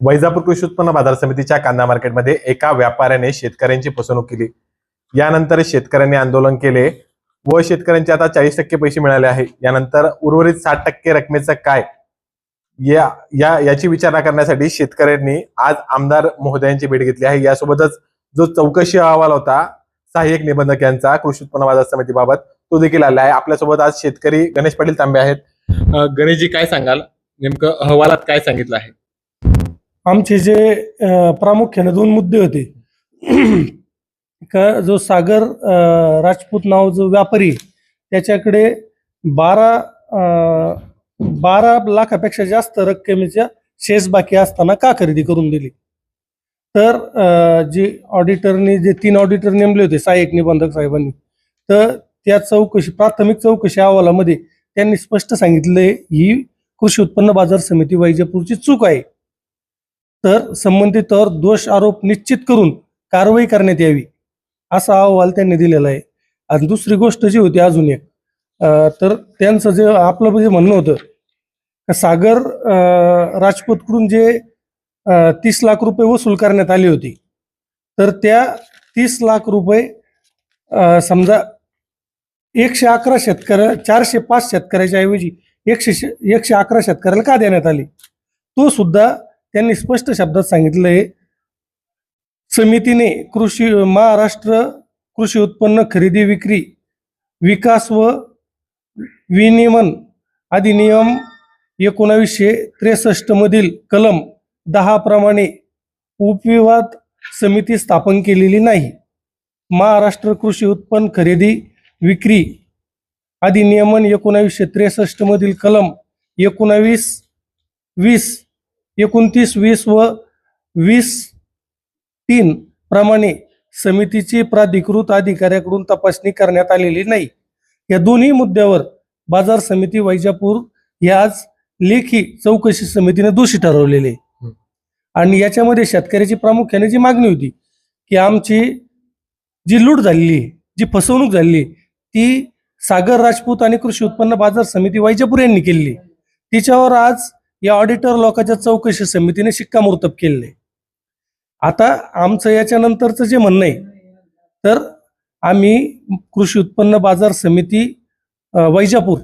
वैजापूर कृषी उत्पन्न बाजार समितीच्या कांदा मार्केटमध्ये एका व्यापाऱ्याने शेतकऱ्यांची फसवणूक केली. यानंतर शेतकऱ्यांनी आंदोलन केले व शेतकऱ्यांचे आता चाळीस टक्के पैसे मिळाले आहे. यानंतर उर्वरित साठ टक्के रकमेचं काय? या या याची विचारणा करण्यासाठी शेतकऱ्यांनी आज आमदार महोदयांची भेट घेतली आहे. यासोबतच जो चौकशी अहवाल होता सहाय्यक निबंधक यांचा कृषी उत्पन्न बाजार समितीबाबत तो देखील आला आहे. आपल्यासोबत आज शेतकरी गणेश पाटील तांबे आहेत. गणेशजी काय सांगाल? नेमकं अहवालात काय सांगितलं आहे? आमचे जे प्रामुख्याने दोन मुद्दे होते. का जो सागर राजपूत नाव जो व्यापारी त्याच्याकडे बारा बारा लाखापेक्षा जास्त रक्कमेच्या शेष बाकी असताना का खरेदी करून दिली? तर जे ऑडिटरने जे तीन ऑडिटर नेमले होते सहाय्यक निबंधक साहेबांनी तर त्या चौकशी प्राथमिक चौकशी अहवालामध्ये त्यांनी स्पष्ट सांगितले ही कृषी उत्पन्न बाजार समिती वैजापूरची चूक आहे. तर संबंधितावर दोष आरोप निश्चित करून कारवाई करण्यात यावी असा अहवाल त्यांनी दिलेला आहे. आणि दुसरी गोष्ट जी होती अजून एक तर त्यांचं जे आपलं जे म्हणणं होतं सागर राजपूतकडून जे तीस लाख रुपये वसूल करण्यात आली होती तर त्या तीस लाख रुपये समजा एकशे अकरा शेतकऱ्या चारशे पाच शेतकऱ्याच्या ऐवजी एकशे शे- एकशे अकरा शेतकऱ्याला का देण्यात आली? तो सुद्धा त्यांनी स्पष्ट शब्दात सांगितलंय समितीने कृषी महाराष्ट्र कृषी उत्पन्न खरेदी विक्री विकास व विनियमन अधिनियम एकोणावीसशे त्रेसष्ट मधील कलम दहा प्रमाणे उपविवाद समिती स्थापन केलेली नाही. महाराष्ट्र कृषी उत्पन्न खरेदी विक्री अधिनियमन एकोणावीसशे त्रेसष्ट मधील कलम एकोणावीस वीस एकोणतीस वीस व वीस तीन प्रमाणे समितीची प्राधिकृत अधिकाऱ्याकडून तपासणी करण्यात आलेली नाही या दोन्ही मुद्द्यावर बाजार समिती वैजापूर हे आज लेखी चौकशी समितीने दोषी ठरवलेले. आणि याच्यामध्ये शेतकऱ्याची प्रामुख्याने जी मागणी होती की आमची जी लूट झालेली जी फसवणूक झालेली ती सागर राजपूत आणि कृषी उत्पन्न बाजार समिती वैजापूर यांनी आहे. तिच्यावर आज या ऑडिटर लोकांच्या चौकशी समितीने शिक्कामोर्तब केलेलं. आहे आता आमचं याच्यानंतरचं जे म्हणणं आहे तर आम्ही कृषी उत्पन्न बाजार समिती वैजापूर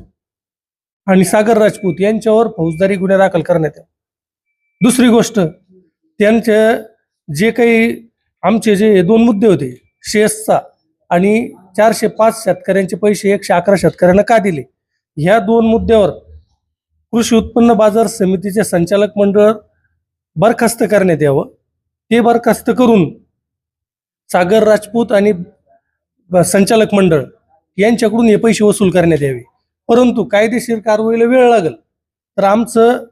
आणि सागर राजपूत यांच्यावर फौजदारी गुन्हे दाखल करण्यात दुसरी गोष्ट त्यांच्या जे काही आमचे जे दोन मुद्दे होते शेसचा आणि चारशे पाच शेतकऱ्यांचे पैसे एकशे अकरा शेतकऱ्यांना का दिले? ह्या दोन मुद्द्यावर कृषी उत्पन्न बाजार समितीचे संचालक मंडळ बरखास्त करण्यात यावं. ते बरखास्त करून सागर राजपूत आणि संचालक मंडळ यांच्याकडून हे पैसे वसूल करण्यात यावे. परंतु कायदेशीर कारवाईला वेळ लागेल. तर आमचं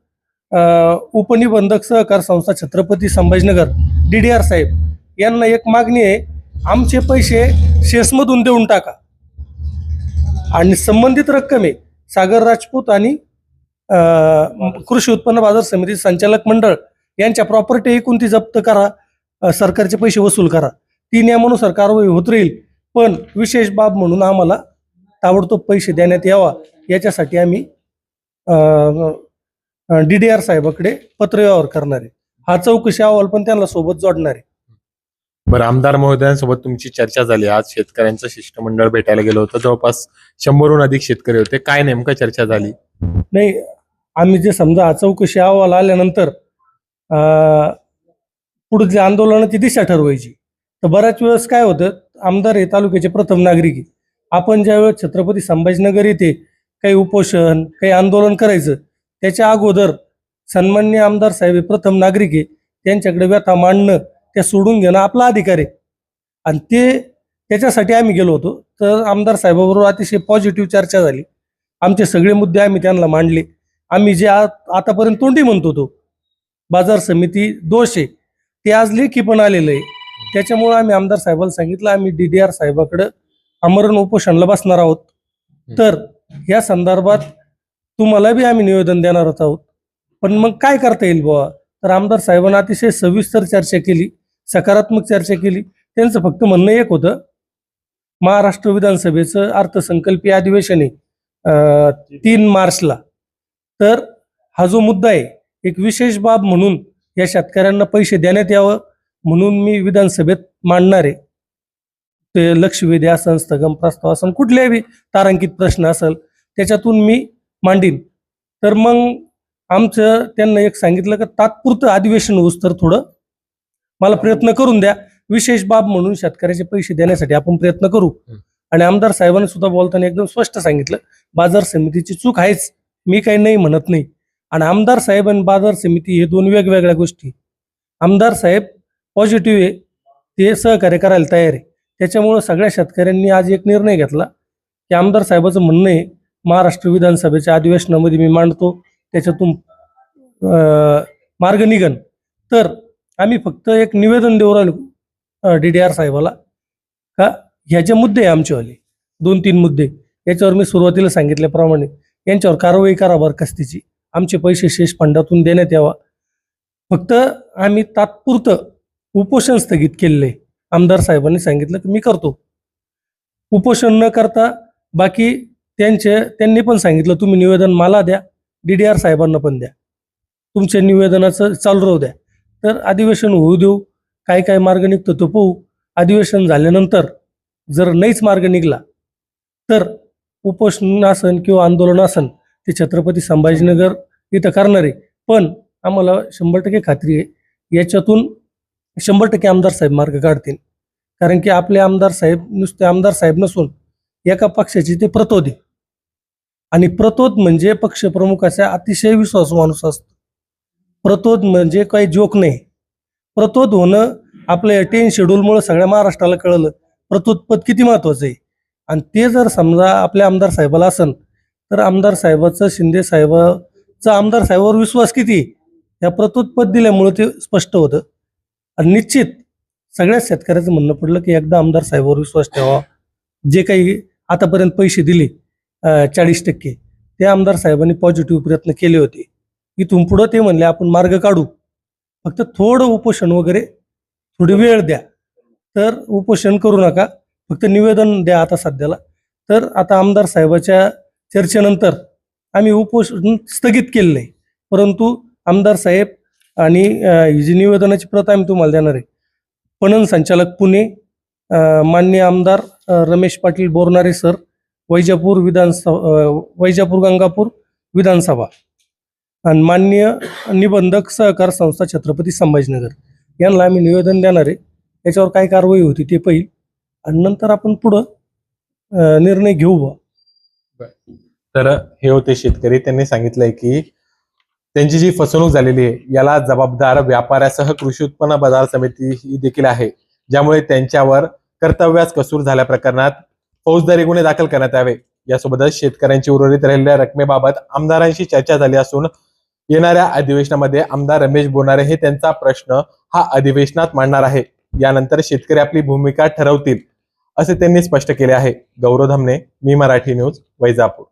उपनिबंधक सहकार संस्था Chhatrapati Sambhajinagar D D R साहेब यांना एक मागणी आहे आमचे पैसे शेसमधून देऊन टाका. आणि संबंधित रक्कम आहे सागर राजपूत आणि कृषी उत्पन्न बाजार समिती संचालक मंडळ यांच्या प्रॉपर्टी एकूण ती जप्त करा. सरकारचे पैसे वसूल करा. ती नियमानुसार कारवाई होत राहील पण विशेष बाब म्हणून आम्हाला ताबडतोब पैसे देण्यात यावा. याच्यासाठी आम्ही डी डी आर साहेबाकडे पत्रव्यवहार करणार. आहे हा चौकशी अहवाल पण त्यांना सोबत जोडणार. आहे बरं आमदार महोदयांसोबत तुमची चर्चा झाली. आज शेतकऱ्यांचं शिष्टमंडळ भेटायला गेलं होतं. जवळपास शंभरहून अधिक शेतकरी होते. काय नेमकं चर्चा झाली? नाही आम्ही जे समजा हा चौकशी अहवाल आल्यानंतर अं, पुढच्या आंदोलनाची दिशा ठरवायची तर बऱ्याच वेळेस काय होतं आमदार हे तालुक्याचे प्रथम नागरिक आहे. आपण ज्यावेळेस छत्रपती संभाजीनगर येथे काही उपोषण काही आंदोलन करायचं त्याच्या अगोदर सन्मान्य आमदार साहेब हे प्रथम नागरिक आहे. त्यांच्याकडे व्यथा मांडणं त्या सोडून घेणं आपला अधिकार आहे. आणि ते त्याच्यासाठी आम्ही गेलो होतो. तर आमदार साहेबाबरोबर अतिशय पॉझिटिव्ह चर्चा झाली. आमचे सगळे मुद्दे आम्ही त्यांना मांडले. आम्ही जे आ- आतापर्यंत तोंडी म्हणतो तो बाजार समिती दोष आहे ते आज लेखी पण आलेलं आहे. त्याच्यामुळे आम्ही आमदार साहेबाला सांगितलं आम्ही डी डी आर साहेबाकडं आमरण उपोषणला बसणार आहोत. तर या संदर्भात तुम्हाला बी आम्ही निवेदन देणार आहोत. पण मग काय करता येईल बुवा? तर आमदार साहेबांना अतिशय सविस्तर चर्चा केली सकारात्मक चर्चा केली. त्यांचं फक्त म्हणणं एक होतं महाराष्ट्र विधानसभेचं अर्थसंकल्पीय अधिवेशन आहे तीन मार्चला तर हा जो मुद्दा आहे एक विशेष बाब म्हणून या शेतकऱ्यांना पैसे देण्यात यावं म्हणून मी विधानसभेत मांडणार आहे. ते लक्षवेधी असन स्थगन प्रस्ताव असन कुठल्याही तारांकित प्रश्न असेल त्याच्यातून मी मांडीन. तर मग आमचं त्यांना एक सांगितलं की तात्पुरतं अधिवेशन होऊस तर थोडं. मला प्रयत्न करून द्या. विशेष बाब म्हणून शेतकऱ्याचे पैसे देण्यासाठी आपण प्रयत्न करू. आणि आमदार साहेबांनी सुद्धा बोलताना एकदम स्पष्ट सांगितलं बाजार समितीची चूक आहेच. मी काही नाही म्हणत नाही. आणि आमदार साहेब आणि बाजार समिती हे दोन वेगवेगळ्या गोष्टी. आमदार साहेब पॉझिटिव्ह आहे. ते सहकार्य करायला तयार आहे. त्याच्यामुळं सगळ्या शेतकऱ्यांनी आज एक निर्णय घेतला की आमदार साहेबाचं म्हणणं आहे महाराष्ट्र विधानसभेच्या अधिवेशनामध्ये मी मांडतो त्याच्यातून मार्ग निघन. तर आम्ही फक्त एक निवेदन देऊ राहिलो डी डी आर साहेबाला का ह्याचे मुद्दे आहे आमचेवाले दोन तीन मुद्दे. याच्यावर मी सुरुवातीला सांगितल्याप्रमाणे यांच्यावर कारवाई करा बरखास्तीची आमचे पैसे शेष फंडातून देण्यात यावा. फक्त आम्ही तात्पुरतं उपोषण स्थगित केलेलं आहे. आमदार साहेबांनी सांगितलं की मी करतो. उपोषण न करता बाकी त्यांचे त्यांनी पण सांगितलं तुम्ही निवेदन मला द्या डी डी आर साहेबांना पण द्या. तुमच्या निवेदनाचं चालू राहू द्या. तर अधिवेशन होऊ देऊ. काय काय मार्ग निघतो तो पाहू. अधिवेशन झाल्यानंतर जर नाहीच मार्ग निघला तर उपोषण असन किंवा आंदोलन असन ते छत्रपती संभाजीनगर इथं करणार. आहे पण आम्हाला शंभर टक्के खात्री आहे याच्यातून शंभर टक्के आमदार साहेब मार्ग काढतील. कारण की आपले आमदार साहेब नुसते आमदार साहेब नसून एका पक्षाची ते प्रतोद आहे. आणि प्रतोद म्हणजे पक्षप्रमुखाचा अतिशय विश्वास माणूस असतो. प्रतोद म्हणजे काही जोक नाही. प्रतोद होणं आपल्या टेन शेड्यूलमुळे सगळ्या महाराष्ट्राला कळलं. प्रतोद पद किती महत्वाचं आहे? आणि ते जर समजा आपल्या आमदार साहेबाला असन तर आमदार साहेबाचं शिंदे साहेबाचा आमदार साहेबावर विश्वास किती? या प्रत्युत्पद दिल्यामुळे ते स्पष्ट होतं. आणि निश्चित सगळ्याच शेतकऱ्याचं म्हणणं पडलं की एकदा आमदार साहेबावर विश्वास ठेवा. जे काही आतापर्यंत पैसे दिले चाळीस टक्के ते आमदार साहेबांनी पॉझिटिव्ह प्रयत्न केले होते. इथून पुढं ते म्हणले आपण मार्ग काढू. फक्त थोडं उपोषण वगैरे थोडी वेळ द्या. तर उपोषण करू नका. फक्त निवेदन द्या आता सध्याला. तर आता आमदार साहेबाच्या चर्चेनंतर आम्ही उपोषण स्थगित केलेलं आहे. परंतु आमदार साहेब आणि ही जी निवेदनाची प्रत आम्ही तुम्हाला देणार आहे. पणन संचालक पुणे मान्य माननीय आमदार रमेश पाटील बोरणारे सर वैजापूर विधानसभा वैजापूर गंगापूर विधानसभा आणि माननीय निबंधक सहकार संस्था छत्रपती संभाजीनगर. यांना आम्ही निवेदन देणार आहे. याच्यावर काय कारवाई होती ते पहिली. आणि नंतर आपण पुढं निर्णय घेऊ बा तर हे होते शेतकरी. त्यांनी सांगितलंय की त्यांची जी फसवणूक झालेली आहे याला जबाबदार व्यापाऱ्यासह कृषी उत्पन्न बाजार समिती ही देखील आहे ज्यामुळे त्यांच्यावर कर्तव्यास कसूर झाल्या प्रकरणात फौजदारी गुन्हे दाखल करण्यात यावे. यासोबतच शेतकऱ्यांची उर्वरित राहिलेल्या रकमेबाबत आमदारांशी चर्चा झाली असून येणाऱ्या अधिवेशनामध्ये आमदार रमेश बोनारे हे त्यांचा प्रश्न हा अधिवेशनात मांडणार आहे. यानंतर शेतकरी आपली भूमिका ठरवतील. असे त्यांनी स्पष्ट केले आहे. गौरव धमने मी मराठी न्यूज वैजापूर.